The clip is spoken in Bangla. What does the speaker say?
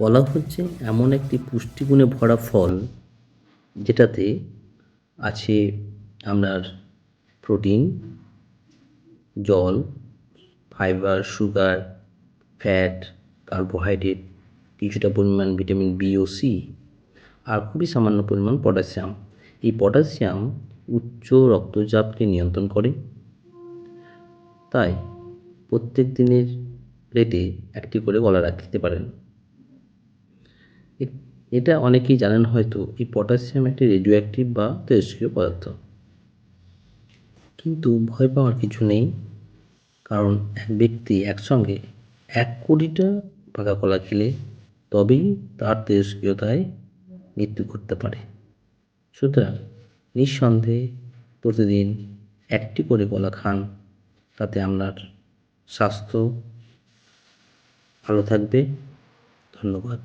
কলা হচ্ছে এমন একটি পুষ্টিগুণে ভরা ফল যেটাতে আছে আপনার প্রোটিন, জল, ফাইবার, সুগার, ফ্যাট, কার্বোহাইড্রেট, কিছুটা পরিমাণ ভিটামিন বি ও সি আর খুবই সামান্য পরিমাণ পটাশিয়াম। এই পটাশিয়াম উচ্চ রক্তচাপকে নিয়ন্ত্রণ করে। তাই প্রত্যেক দিনের প্লেটে একটি করে কলা রাখতে পারেন। এটা অনেকেই জানেন হয়তো, এই পটাশিয়াম একটি রেডিও অ্যাক্টিভ বা তেজস্ক্রিয় পদার্থ। কিন্তু ভয় পাওয়ার কিছু নেই, কারণ এক ব্যক্তি একসঙ্গে এক কোটিটা পাকা কলা খেলে তবেই তার তেজস্ক্রিয়তায় মৃত্যু করতে পারে। সুতরাং নিঃসন্দেহে প্রতিদিন একটি করে কলা খান, তাতে আপনার স্বাস্থ্য ভালো থাকবে। ধন্যবাদ।